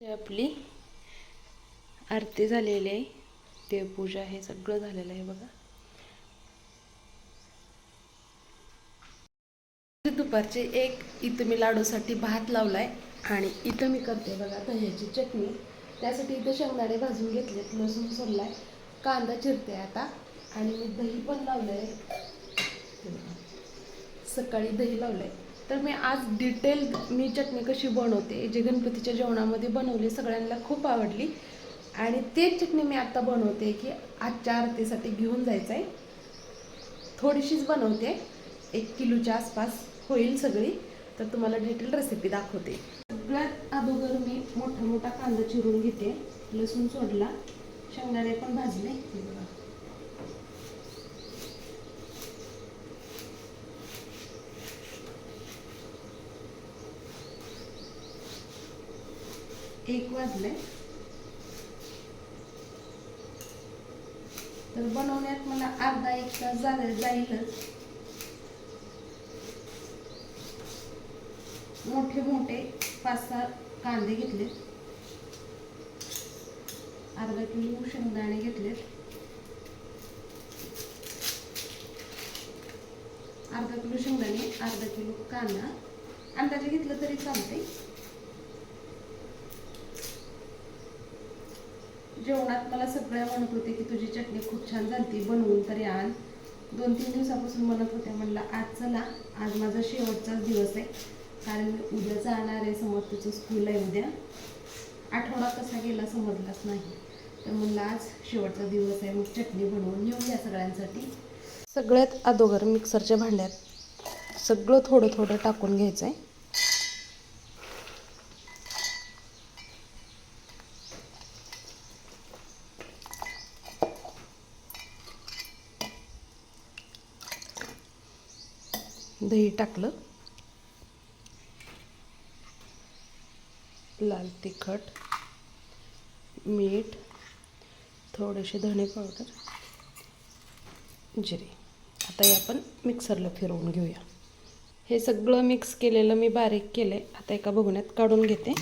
आपली. आरती झालेली आहे. देवपूजा हे सगळं झालेलं आहे बघा. दुपारचे एक इथं मी लाडूसाठी भात लावलाय आणि इथं मी करते बघा दह्याची चटणी. त्यासाठी इथं शेंगदाणे भाजून घेतलेत लसूण सोडलाय कांदा चिरते आता आणि मी दही पण लावलंय. सकाळी दही लावलंय. तर मी आज डिटेल मी चटणी कशी बनवते जे गणपतीच्या जेवणामध्ये बनवली सगळ्यांना खूप आवडली. आणि तेच चटणी मी आत्ता बनवते की आजच्या आरतीसाठी घेऊन जायचं आहे थोडीशीच बनवते. एक किलोच्या आसपास होईल सगळी. तर तुम्हाला डिटेल रेसिपी दाखवते. सगळ्यात अगोदर मी मोठा मोठा कांदा चिरून घेते. लसूण सोडला. शेंगदाणे पण भाजले. एक वाजले तर बनवण्यात मला अर्धा एक तास झाले जाईलच. मोठे मोठे पाच सहा कांदे घेतले. अर्धा किलो शेंगदाणे घेतलेत अर्धा किलो शेंगदाणे अर्धा किलो कांदा. अंदाजे घेतलं तरी चालते जेवणात मला सगळ्या म्हणत होते की तुझी चटणी खूप छान झाली बनवून तरी आण. दोन तीन दिवसापासून म्हणत होत्या म्हणलं आज चला आज माझा शेवटचाच दिवस आहे. कारण मी उद्या जाणार आहे समज तुझं स्कूल आहे उद्या. आठवडा कसा गेला समजलाच नाही. तर म्हणलं आज शेवटचा दिवस आहे मग चटणी बनवून येऊया सगळ्यांसाठी. सगळ्यात अगोदर मिक्सरच्या भांड्यात सगळं थोडं थोडं टाकून घ्यायचं आहे दही टाकलं. लाल तिखट मीठ थोडेसे धणे पावडर जिरे. आता हे आपण मिक्सरला फिरवून घेऊया. हे सगळं मिक्स केलेलं मी बारीक केलं आहे आता एका बघण्यात काढून घेते.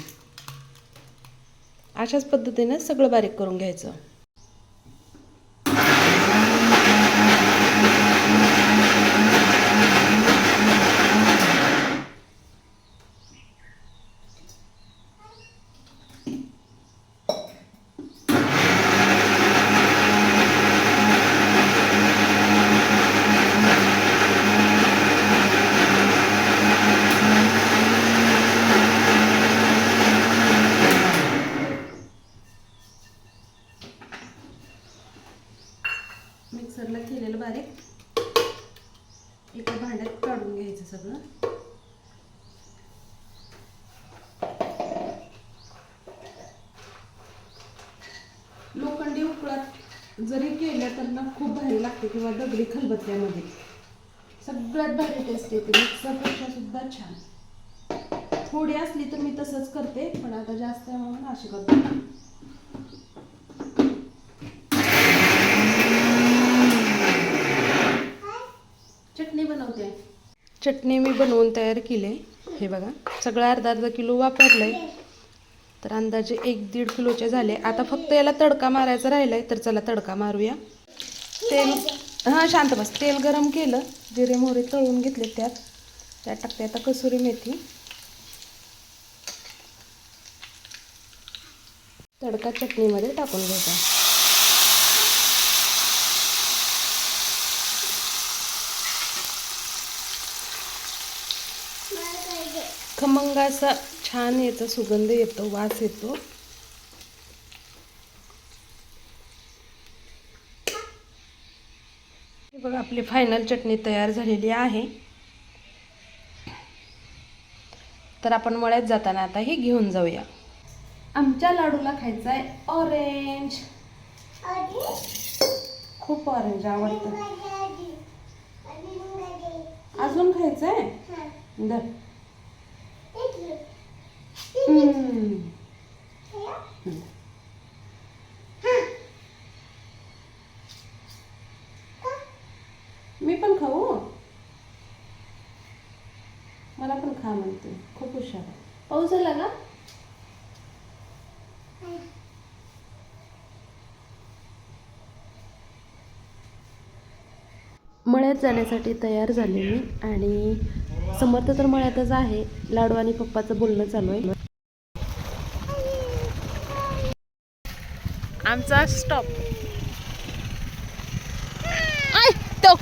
अशाच पद्धतीने सगळं बारीक करून घ्यायचं. मिक्सरला केलेलं बारीक. एका भांड्यात काढून घ्यायचं सगळं. जरी केलं तर ना खूप भारी लागते किंवा दगडी खलबत्त्यामध्ये. सगळ्यात भारी टेस्ट येते मिक्सरपेक्षा सुद्धा छान. थोडी असली तर मी तसंच करते पण आता जास्त आहे म्हणून अशी करते. चटणी बनवते. चटणी मी बनवून तयार केली हे बघा सगळं अर्धा अर्धा किलो वापरलंय. तर अंदाजे एक दीड किलोचे झाले. आता फक्त याला तडका मारायचा राहिलाय तर चला तडका मारूया. तेल हां शांत बस. तेल गरम केलं. जिरे मोहरे तळून घेतले त्यात. त्यात टाकते आता कसुरी मेथी. तडका चटणीमध्ये टाकून घ्यायचा. खमंग असा छान याचा सुगंध येतो वास येतो. हे बघा आपली फायनल चटणी तयार झालेली आहे. तर आपण मळ्यात जाताना आता ही घेऊन जाऊया. आमच्या लाडूला खायचा आहे ऑरेंज खूप ऑरेंज आवडतं. अजून खायचं आहे. मी पण खाऊ? मला पण खा म्हणते. खूप हुशार पाऊस झाला का मळ्यात जाण्यासाठी तयार झाले मी आणि समर्थ तर मळ्यातच आहे. लाडू आणि पप्पाचं बोलणं चालू आहे. आमचा स्टॉप तो.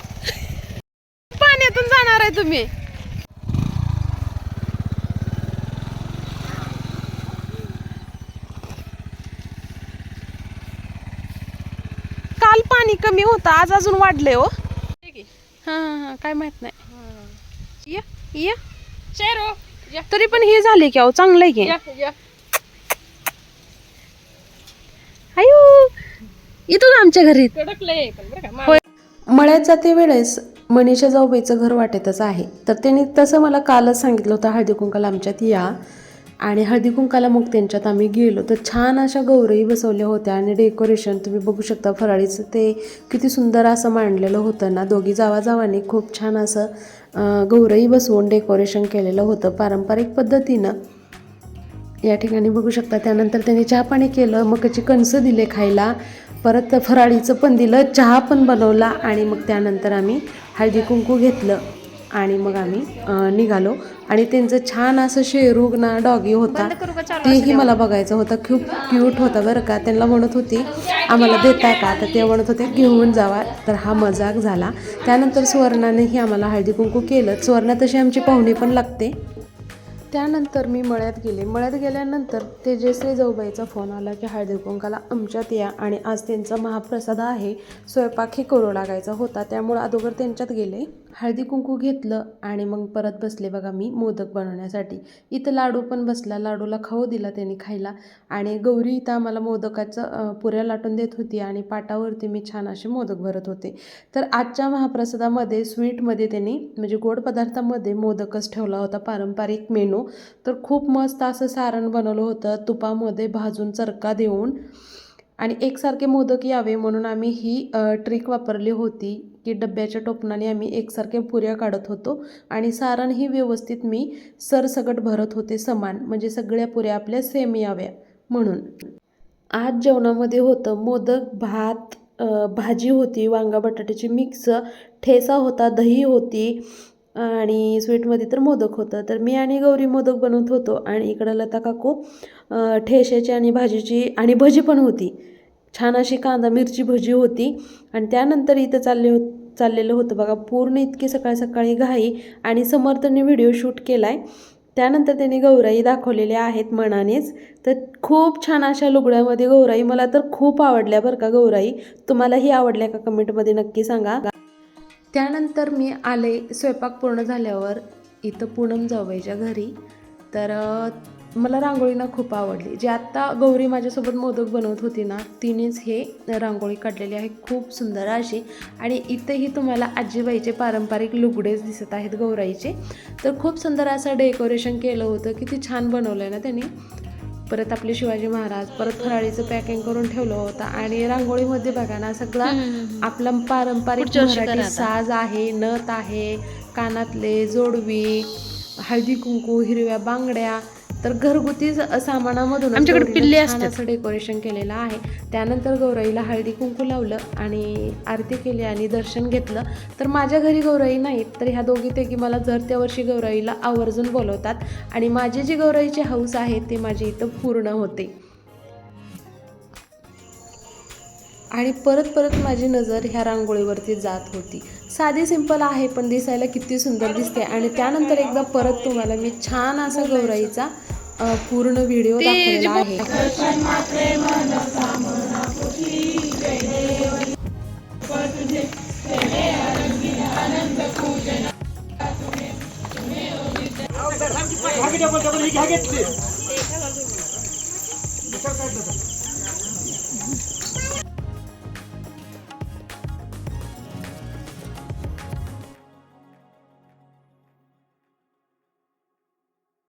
पाण्यातून जाणार आहे तुम्ही. काल पाणी कमी होतं आज अजून वाढले हो. हा काय माहीत नाही. या या. शेरो या. तरी पण हे झाले की अहो चांगलं आहे की या या आयु इथून आमच्या घरी. कडकलंय पण बरं का होय मळ्यात जाते वेळेस मनीषा जाऊबाईचं घर वाटेतच आहे. तर त्यांनी तसं मला कालच सांगितलं होतं हळदी कुंकाला आमच्यात या. आणि हळदी कुंकाला मग त्यांच्यात आम्ही गेलो. तर छान अशा गौरई बसवल्या होत्या आणि डेकोरेशन तुम्ही बघू शकता फराळीचं ते किती सुंदर असं मांडलेलं होतं ना. दोघी जावा जावाने खूप छान असं अं, गौरई बसवून डेकोरेशन केलेलं होतं पारंपरिक पद्धतीनं. या ठिकाणी बघू शकता. त्यानंतर त्यांनी चहा पाणी केलं मकाची कणसं दिले खायला. परत फराळीचं पण दिलं चहा पण बनवला आणि मग त्यानंतर आम्ही हळदी कुंकू घेतलं आणि मग आम्ही निघालो. आणि त्यांचं छान असं शेरूग ना डॉगी होता तेही मला बघायचं होतं. खूप क्यूट होता बरं का. त्यांना म्हणत होती आम्हाला देताय का? तर ते म्हणत होते घेऊन जावा. तर हा मजाक झाला. त्यानंतर सुवर्णानेही आम्हाला हळदी कुंकू केलं. सुवर्णा तशी आमची पाहुणी पण लागते. त्यानंतर मी मळ्यात गेले. मळ्यात गेल्यानंतर तेजश्री जाऊबाईचा फोन आला की हळदीकुंकाला आमच्यात या. आणि आज त्यांचा महाप्रसाद आहे स्वयंपाकही करू लागायचा होता. त्यामुळं अगोदर त्यांच्यात गेले. हळदी कुंकू घेतलं आणि मग परत बसले बघा मी मोदक बनवण्यासाठी. इथं लाडू पण बसला. लाडूला खाऊ दिला त्यांनी खायला. आणि गौरी इथं आम्हाला मोदकाचं पुऱ्या लाटून देत होती आणि पाटावरती मी छान असे मोदक भरत होते. तर आजच्या महाप्रसादामध्ये स्वीटमध्ये त्यांनी म्हणजे गोड पदार्थामध्ये मोदकच ठेवला होता. पारंपरिक मेनू. तर खूप मस्त असं सारण बनवलं होतं. तुपामध्ये भाजून चरका देऊन आणि एकसारखे मोदक यावे म्हणून आम्ही ही ट्रिक वापरली होती की डब्याच्या टोपणाने आम्ही एकसारखे पुऱ्या काढत होतो आणि सारण ही व्यवस्थित मी सरसकट भरत होते समान म्हणजे सगळ्या पुऱ्या आपल्या सेम याव्या म्हणून. आज जेवणामध्ये होतं मोदक भात भाजी होती वांगा बटाट्याची मिक्स ठेसा होता दही होती आणि स्वीटमध्ये तर मोदक होतं. तर मी आणि गौरी मोदक बनवत होतो आणि इकडं लता काकू ठेशाची आणि भाजीची आणि भजी पण होती. छान अशी कांदा मिरची भजी होती आणि त्यानंतर इथं चालले हो चाललेलं होतं बघा. पूर्ण इतकी सकाळ सकाळी घाई आणि समर्थने व्हिडिओ शूट केला आहे त्यानंतर त्यांनी गौराई दाखवलेल्या आहेत मनानेच. तर खूप छान अशा लुगड्यामध्ये गौराई मला तर खूप आवडल्या बरं का गौराई. तुम्हालाही आवडल्या का? कमेंटमध्ये नक्की सांगा. त्यानंतर मी आले स्वयंपाक पूर्ण झाल्यावर इथं पूनम जावयाच्या घरी. तर मला रांगोळी ना खूप आवडली. जी आत्ता गौरी माझ्यासोबत मोदक बनवत होती ना तिनेच हे रांगोळी काढलेली आहे. खूप सुंदर अशी. आणि इथेही तुम्हाला आजीबाईचे पारंपरिक लुगडेच दिसत आहेत गौराईचे. तर खूप सुंदर असं डेकोरेशन केलं होतं. किती छान बनवलं आहे ना त्यांनी. परत आपले शिवाजी महाराज परत फराळीचं पॅकिंग करून ठेवलं होतं आणि रांगोळीमध्ये बघा ना सगळा आपला पारंपरिक मराठी. साज आहे नथ आहे कानातले जोडवी हळदी कुंकू हिरव्या बांगड्या तर घरगुती सामानामधून आमच्याकडे पिल्ले असतात. असं डेकोरेशन केलेलं आहे. त्यानंतर गौराईला हळदी कुंकू लावलं आणि आरती केली आणि दर्शन घेतलं. तर माझ्या घरी गौराई नाहीत तर ह्या दोघी तिघी मला जर त्या वर्षी गौराईला आवर्जून बोलवतात. आणि माझी जी गौराईची हौस आहे ती माझी इथं पूर्ण होते. आणि परत परत माझी नजर ह्या रांगोळीवरती जात होती. साधी सिंपल आहे पण दिसायला किती सुंदर दिसते. आणि त्यानंतर एकदा परत तुम्हाला मी छान असा गौराईचा पूर्ण व्हिडिओ दाखवलेला आहे.